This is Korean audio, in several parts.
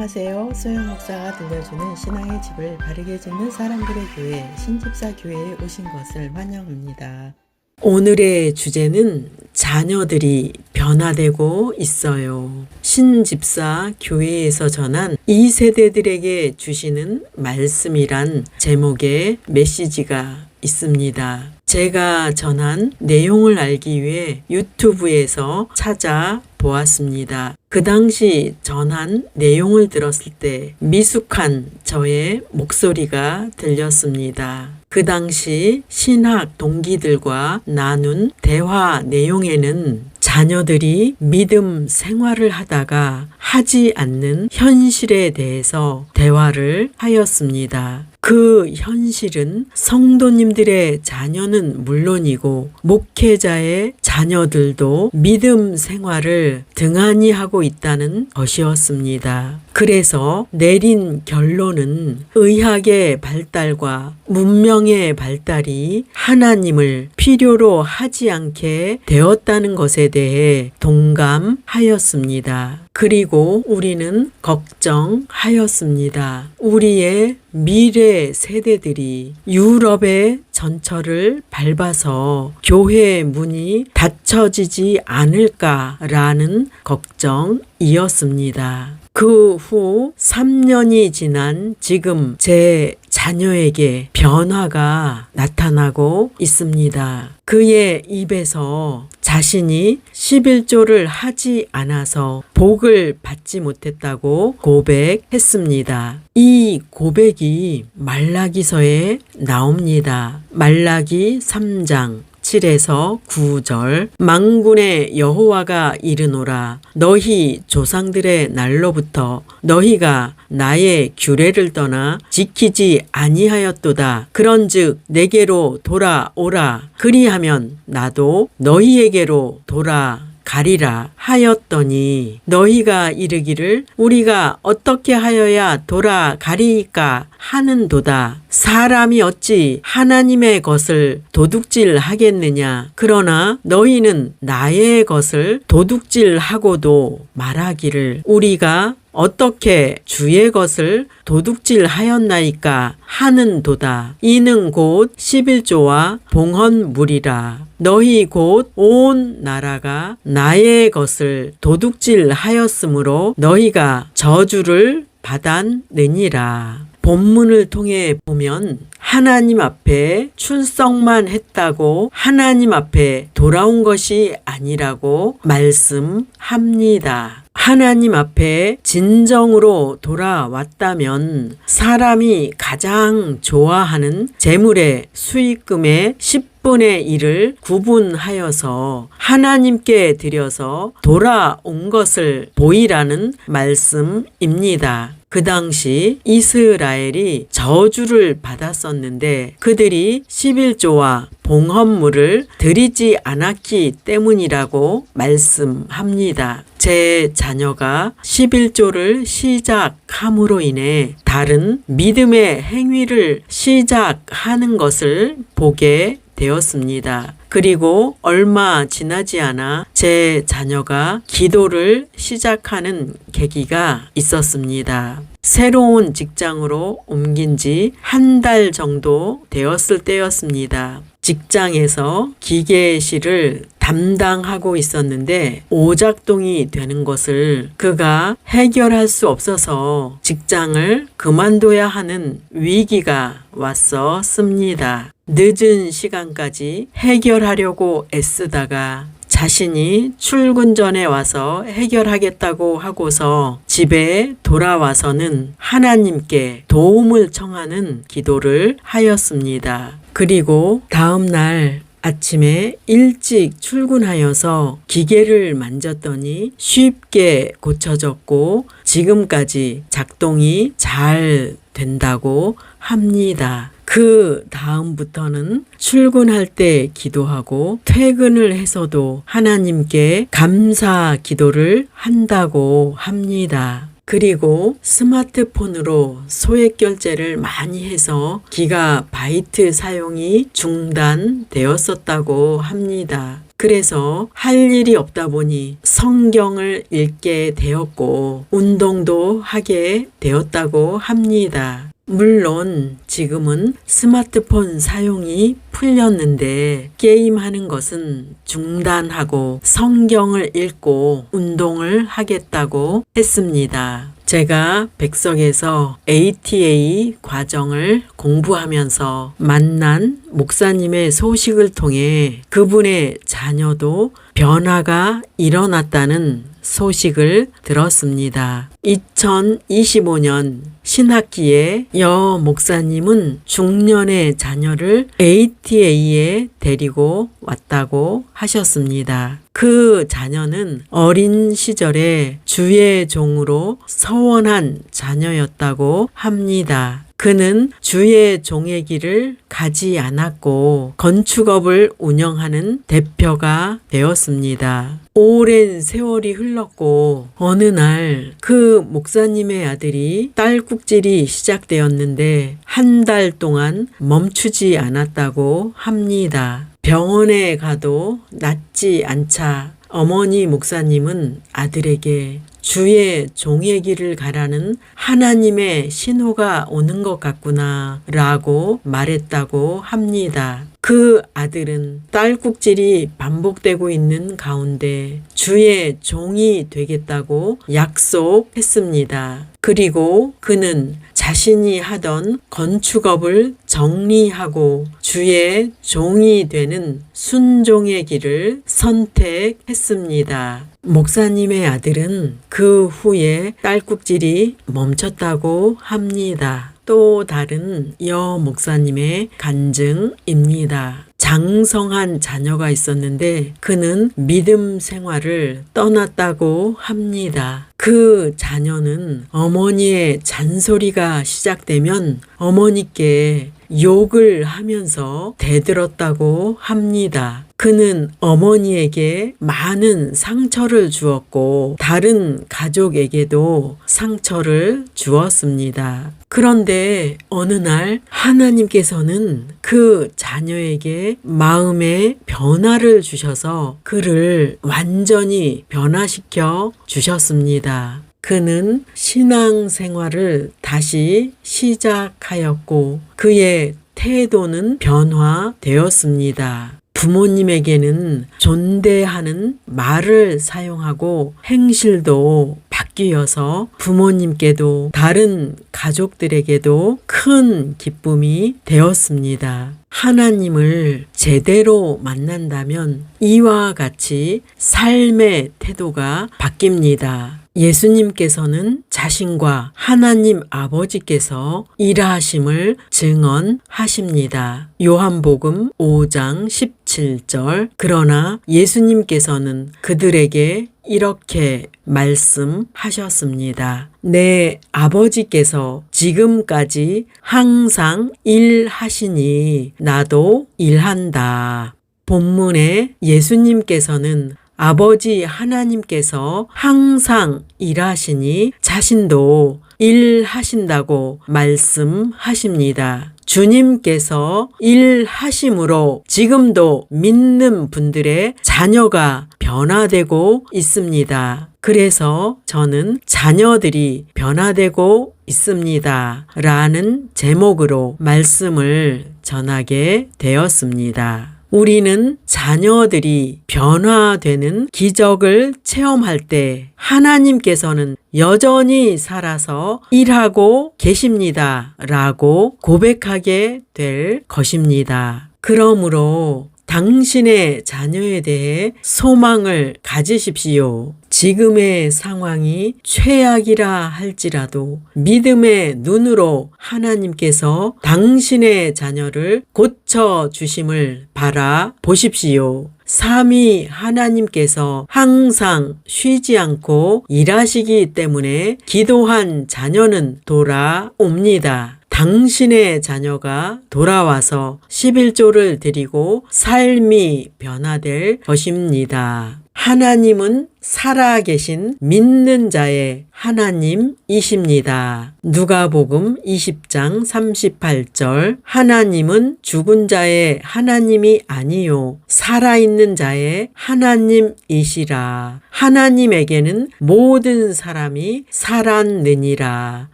안녕하세요. 소영 목사가 들려주는 신앙의 집을 바르게 짓는 사람들의 교회 신집사 교회에 오신 것을 환영합니다. 오늘의 주제는 자녀들이 변화되고 있어요. 신집사 교회에서 전한 2세대들에게 주시는 말씀이란 제목의 메시지가 있습니다. 제가 전한 내용을 알기 위해 유튜브에서 찾아 보았습니다. 그 당시 전한 내용을 들었을 때 미숙한 저의 목소리가 들렸습니다. 그 당시 신학 동기들과 나눈 대화 내용에는 자녀들이 믿음 생활을 하다가 하지 않는 현실에 대해서 대화를 하였습니다. 그 현실은 성도님들의 자녀는 물론이고 목회자의 자녀들도 믿음 생활을 등한히 하고 있다는 것이었습니다. 그래서 내린 결론은 의학의 발달과 문명의 발달이 하나님을 필요로 하지 않게 되었다는 것에 대해 동감하였습니다. 그리고 우리는 걱정하였습니다. 우리의 미래 세대들이 유럽의 전철을 밟아서 교회 문이 닫혀지지 않을까라는 걱정이었습니다. 그 후 3년이 지난 지금 제 자녀에게 변화가 나타나고 있습니다. 그의 입에서 자신이 11조를 하지 않아서 복을 받지 못했다고 고백했습니다. 이 고백이 말라기서에 나옵니다. 말라기 3장 7에서 9절 망군의 여호와가 이르노라 너희 조상들의 날로부터 너희가 나의 규례를 떠나 지키지 아니하였도다. 그런즉 내게로 돌아오라. 그리하면 나도 너희에게로 돌아 가리라 하였더니 너희가 이르기를 우리가 어떻게 하여야 돌아가리까 하는도다. 사람이 어찌 하나님의 것을 도둑질 하겠느냐. 그러나 너희는 나의 것을 도둑질 하고도 말하기를 우리가 어떻게 주의 것을 도둑질 하였나이까 하는 도다. 이는 곧 11조와 봉헌물이라. 너희 곧 온 나라가 나의 것을 도둑질 하였으므로 너희가 저주를 받았느니라. 본문을 통해 보면 하나님 앞에 출석만 했다고 하나님 앞에 돌아온 것이 아니라고 말씀합니다. 하나님 앞에 진정으로 돌아왔다면 사람이 가장 좋아하는 재물의 수익금의 10분의 1을 구분하여서 하나님께 드려서 돌아온 것을 보이라는 말씀입니다. 그 당시 이스라엘이 저주를 받았었는데 그들이 11조와 봉헌물을 드리지 않았기 때문이라고 말씀합니다. 제 자녀가 11조를 시작함으로 인해 다른 믿음의 행위를 시작하는 것을 보게 되었습니다. 그리고 얼마 지나지 않아 제 자녀가 기도를 시작하는 계기가 있었습니다. 새로운 직장으로 옮긴 지 한 달 정도 되었을 때였습니다. 직장에서 기계실을 담당하고 있었는데 오작동이 되는 것을 그가 해결할 수 없어서 직장을 그만둬야 하는 위기가 왔었습니다. 늦은 시간까지 해결하려고 애쓰다가 자신이 출근 전에 와서 해결하겠다고 하고서 집에 돌아와서는 하나님께 도움을 청하는 기도를 하였습니다. 그리고 다음날 아침에 일찍 출근하여서 기계를 만졌더니 쉽게 고쳐졌고 지금까지 작동이 잘 된다고 합니다. 그 다음부터는 출근할 때 기도하고 퇴근을 해서도 하나님께 감사 기도를 한다고 합니다. 그리고 스마트폰으로 소액 결제를 많이 해서 기가 바이트 사용이 중단되었었다고 합니다. 그래서 할 일이 없다 보니 성경을 읽게 되었고 운동도 하게 되었다고 합니다. 물론 지금은 스마트폰 사용이 풀렸는데 게임하는 것은 중단하고 성경을 읽고 운동을 하겠다고 했습니다. 제가 백석에서 ATA 과정을 공부하면서 만난 목사님의 소식을 통해 그분의 자녀도 변화가 일어났다는 소식을 들었습니다. 2025년 신학기에 여 목사님은 중년의 자녀를 ATA에 데리고 왔다고 하셨습니다. 그 자녀는 어린 시절에 주의 종으로 서원한 자녀였다고 합니다. 그는 주의 종의 길을 가지 않았고 건축업을 운영하는 대표가 되었습니다. 오랜 세월이 흘렀고 어느 날 그 목사님의 아들이 딸꾹질이 시작되었는데 한 달 동안 멈추지 않았다고 합니다. 병원에 가도 낫지 않자 어머니 목사님은 아들에게 주의 종의 길을 가라는 하나님의 신호가 오는 것 같구나 라고 말했다고 합니다. 그 아들은 딸꾹질이 반복되고 있는 가운데 주의 종이 되겠다고 약속했습니다. 그리고 그는 자신이 하던 건축업을 정리하고 주의 종이 되는 순종의 길을 선택했습니다. 목사님의 아들은 그 후에 딸꾹질이 멈췄다고 합니다. 또 다른 여 목사님의 간증입니다. 장성한 자녀가 있었는데 그는 믿음 생활을 떠났다고 합니다. 그 자녀는 어머니의 잔소리가 시작되면 어머니께 욕을 하면서 대들었다고 합니다. 그는 어머니에게 많은 상처를 주었고 다른 가족에게도 상처를 주었습니다. 그런데 어느 날 하나님께서는 그 자녀에게 마음의 변화를 주셔서 그를 완전히 변화시켜 주셨습니다. 그는 신앙 생활을 다시 시작하였고 그의 태도는 변화되었습니다. 부모님에게는 존대하는 말을 사용하고 행실도 바뀌어서 부모님께도 다른 가족들에게도 큰 기쁨이 되었습니다. 하나님을 제대로 만난다면 이와 같이 삶의 태도가 바뀝니다. 예수님께서는 자신과 하나님 아버지께서 일하심을 증언하십니다. 요한복음 5장 17절. 그러나 예수님께서는 그들에게 이렇게 말씀하셨습니다. 내 아버지께서 지금까지 항상 일하시니 나도 일한다. 본문에 예수님께서는 아버지 하나님께서 항상 일하시니 자신도 일하신다고 말씀하십니다. 주님께서 일하심으로 지금도 믿는 분들의 자녀가 변화되고 있습니다. 그래서 저는 자녀들이 변화되고 있습니다. 라는 제목으로 말씀을 전하게 되었습니다. 우리는 자녀들이 변화되는 기적을 체험할 때 하나님께서는 여전히 살아서 일하고 계십니다. 라고 고백하게 될 것입니다. 그러므로 당신의 자녀에 대해 소망을 가지십시오. 지금의 상황이 최악이라 할지라도 믿음의 눈으로 하나님께서 당신의 자녀를 고쳐 주심을 바라 보십시오. 삼위 하나님께서 항상 쉬지 않고 일하시기 때문에 기도한 자녀는 돌아옵니다. 당신의 자녀가 돌아와서 11조를 드리고 삶이 변화될 것입니다. 하나님은 살아계신 믿는 자의 하나님이십니다. 누가복음 20장 38절 하나님은 죽은 자의 하나님이 아니요 살아있는 자의 하나님이시라. 하나님에게는 모든 사람이 살았느니라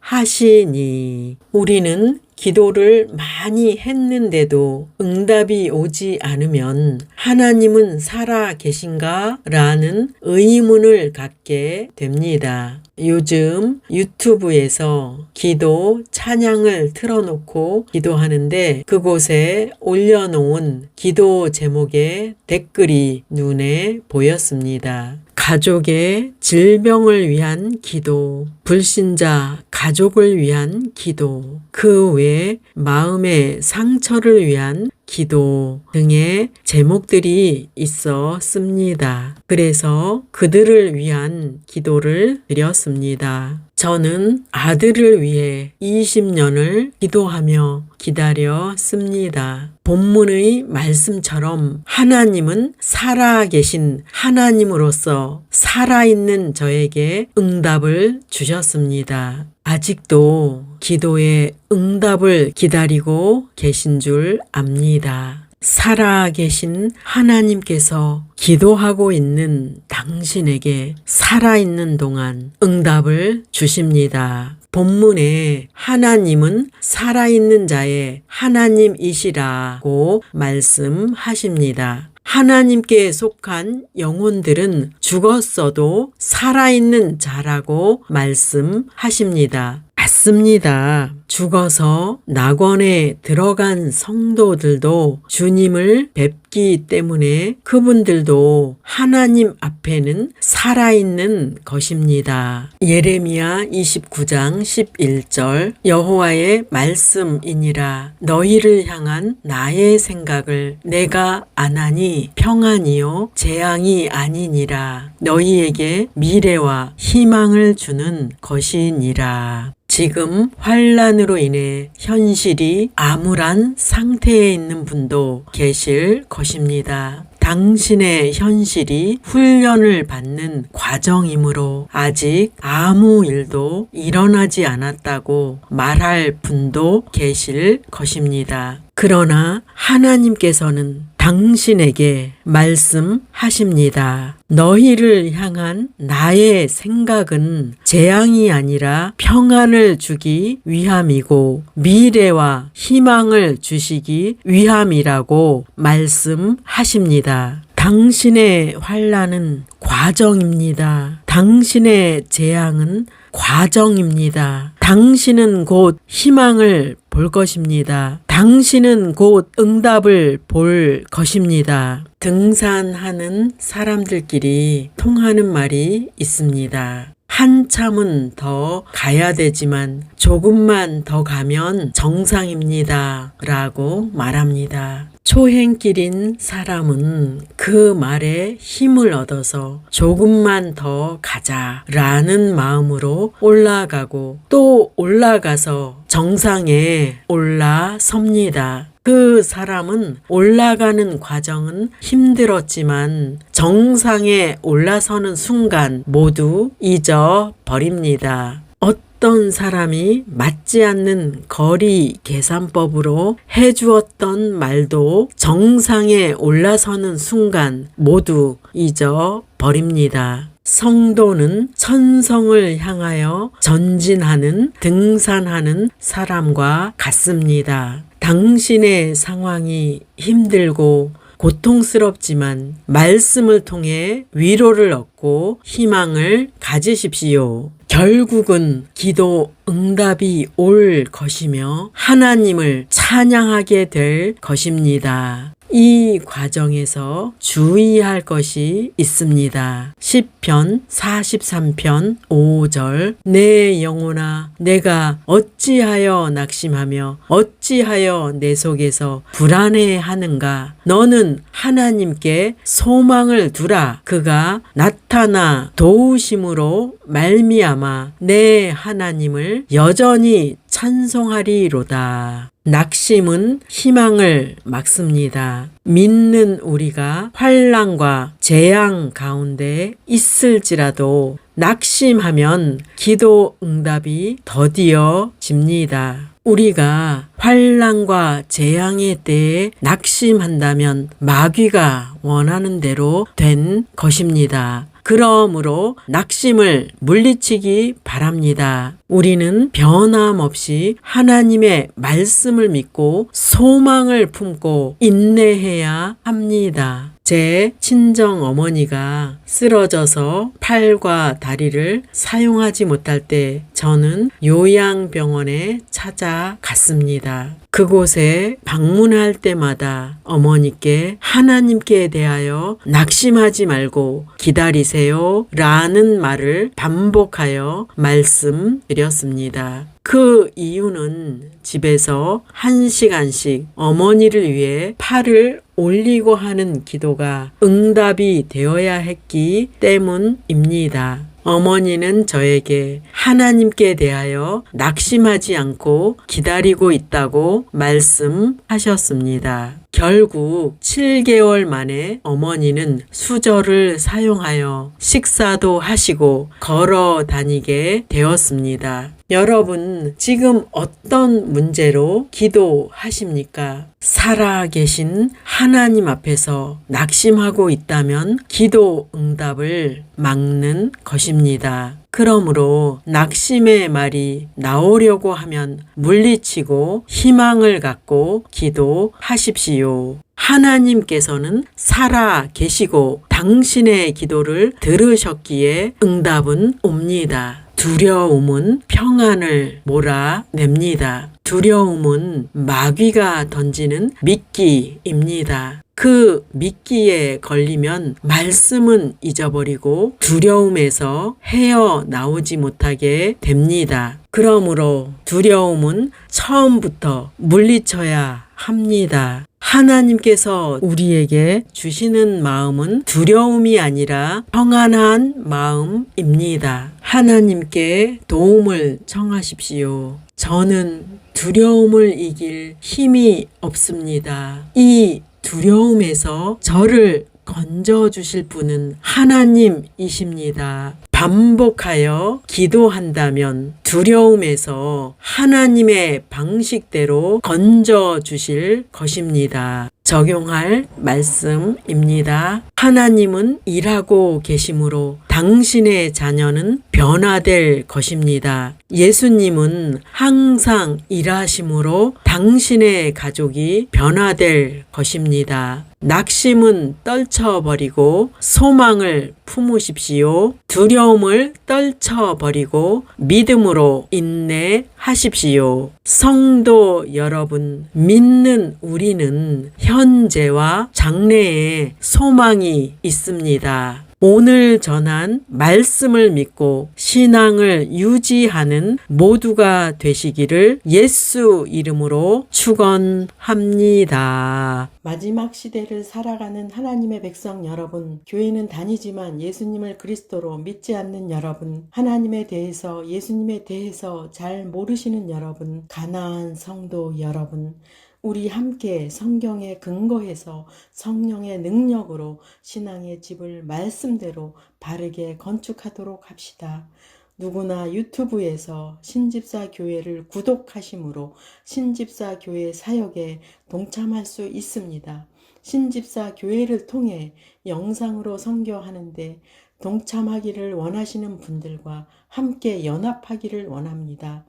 하시니 우리는 기도를 많이 했는데도 응답이 오지 않으면 하나님은 살아 계신가? 라는 의문을 갖게 됩니다. 요즘 유튜브에서 기도 찬양을 틀어놓고 기도하는데 그곳에 올려놓은 기도 제목의 댓글이 눈에 보였습니다. 가족의 질병을 위한 기도, 불신자 가족을 위한 기도, 그 외 마음의 상처를 위한 기도 등의 제목들이 있었습니다. 그래서 그들을 위한 기도를 드렸습니다. 저는 아들을 위해 20년을 기도하며 기다렸습니다. 본문의 말씀처럼 하나님은 살아계신 하나님으로서 살아있는 저에게 응답을 주셨습니다. 아직도 기도의 응답을 기다리고 계신 줄 압니다. 살아 계신 하나님께서 기도하고 있는 당신에게 살아있는 동안 응답을 주십니다. 본문에 하나님은 살아있는 자의 하나님이시라고 말씀하십니다. 하나님께 속한 영혼들은 죽었어도 살아있는 자라고 말씀하십니다. 맞습니다. 죽어서 낙원에 들어간 성도들도 주님을 뵙기 때문에 그분들도 하나님 앞에는 살아있는 것입니다. 예레미야 29장 11절 여호와의 말씀이니라 너희를 향한 나의 생각을 내가 안하니 평안이요 재앙이 아니니라 너희에게 미래와 희망을 주는 것이니라. 지금 환란으로 인해 현실이 암울한 상태에 있는 분도 계실 것입니다. 당신의 현실이 훈련을 받는 과정이므로 아직 아무 일도 일어나지 않았다고 말할 분도 계실 것입니다. 그러나 하나님께서는 당신에게 말씀하십니다. 너희를 향한 나의 생각은 재앙이 아니라 평안을 주기 위함이고 미래와 희망을 주시기 위함이라고 말씀하십니다. 당신의 환란은 과정입니다. 당신의 재앙은 과정입니다. 당신은 곧 희망을 볼 것입니다. 당신은 곧 응답을 볼 것입니다. 등산하는 사람들끼리 통하는 말이 있습니다. 한참은 더 가야 되지만 조금만 더 가면 정상입니다. 라고 말합니다. 초행길인 사람은 그 말에 힘을 얻어서 조금만 더 가자 라는 마음으로 올라가고 또 올라가서 정상에 올라섭니다. 그 사람은 올라가는 과정은 힘들었지만 정상에 올라서는 순간 모두 잊어버립니다. 어떤 사람이 맞지 않는 거리 계산법으로 해주었던 말도 정상에 올라서는 순간 모두 잊어버립니다. 성도는 천성을 향하여 전진하는 등산하는 사람과 같습니다. 당신의 상황이 힘들고 고통스럽지만 말씀을 통해 위로를 얻고 희망을 가지십시오. 결국은 기도 응답이 올 것이며 하나님을 찬양하게 될 것입니다. 이 과정에서 주의할 것이 있습니다. 10편 43편 5절 내 영혼아 내가 어찌하여 낙심하며 어찌하여 내 속에서 불안해하는가 너는 하나님께 소망을 두라 그가 나타나 도우심으로 말미암아 내 하나님을 여전히 찬송하리로다. 낙심은 희망을 막습니다. 믿는 우리가 환란과 재앙 가운데 있을지라도 낙심하면 기도 응답이 더디어집니다. 우리가 환란과 재앙의 때에 낙심한다면 마귀가 원하는 대로 된 것입니다. 그러므로 낙심을 물리치기 바랍니다. 우리는 변함없이 하나님의 말씀을 믿고 소망을 품고 인내해야 합니다. 제 친정 어머니가 쓰러져서 팔과 다리를 사용하지 못할 때 저는 요양병원에 찾아갔습니다. 그곳에 방문할 때마다 어머니께 하나님께 대하여 낙심하지 말고 기다리세요 라는 말을 반복하여 말씀드 렸습니다. 그 이유는 집에서 한 시간씩 어머니를 위해 팔을 올리고 하는 기도가 응답이 되어야 했기 때문입니다. 어머니는 저에게 하나님께 대하여 낙심하지 않고 기다리고 있다고 말씀하셨습니다. 결국 7개월 만에 어머니는 수저를 사용하여 식사도 하시고 걸어 다니게 되었습니다. 여러분, 지금 어떤 문제로 기도하십니까? 살아계신 하나님 앞에서 낙심하고 있다면 기도 응답을 막는 것입니다. 그러므로 낙심의 말이 나오려고 하면 물리치고 희망을 갖고 기도하십시오. 하나님께서는 살아 계시고 당신의 기도를 들으셨기에 응답은 옵니다. 두려움은 평안을 몰아냅니다. 두려움은 마귀가 던지는 미끼입니다. 그 미끼에 걸리면 말씀은 잊어버리고 두려움에서 헤어 나오지 못하게 됩니다. 그러므로 두려움은 처음부터 물리쳐야 합니다. 하나님께서 우리에게 주시는 마음은 두려움이 아니라 평안한 마음입니다. 하나님께 도움을 청하십시오. 저는 두려움을 이길 힘이 없습니다. 이 두려움에서 저를 건져 주실 분은 하나님이십니다. 반복하여 기도한다면 두려움에서 하나님의 방식대로 건져 주실 것입니다. 적용할 말씀입니다. 하나님은 일하고 계심으로 당신의 자녀는 변화될 것입니다. 예수님은 항상 일하심으로 당신의 가족이 변화될 것입니다. 낙심은 떨쳐버리고 소망을 품으십시오. 두려움을 떨쳐버리고 믿음으로 인내하십시오. 성도 여러분, 믿는 우리는 현재와 장래에 소망이 있습니다. 오늘 전한 말씀을 믿고 신앙을 유지하는 모두가 되시기를 예수 이름으로 축원합니다. 마지막 시대를 살아가는 하나님의 백성 여러분, 교회는 다니지만 예수님을 그리스도로 믿지 않는 여러분, 하나님에 대해서 예수님에 대해서 잘 모르시는 여러분, 가나안 성도 여러분, 우리 함께 성경에 근거해서 성령의 능력으로 신앙의 집을 말씀대로 바르게 건축하도록 합시다. 누구나 유튜브에서 신집사 교회를 구독하심으로 신집사 교회 사역에 동참할 수 있습니다. 신집사 교회를 통해 영상으로 선교하는데 동참하기를 원하시는 분들과 함께 연합하기를 원합니다.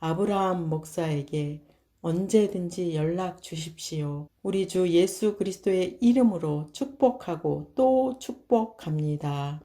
아브라함 목사에게 언제든지 연락 주십시오. 우리 주 예수 그리스도의 이름으로 축복하고 또 축복합니다.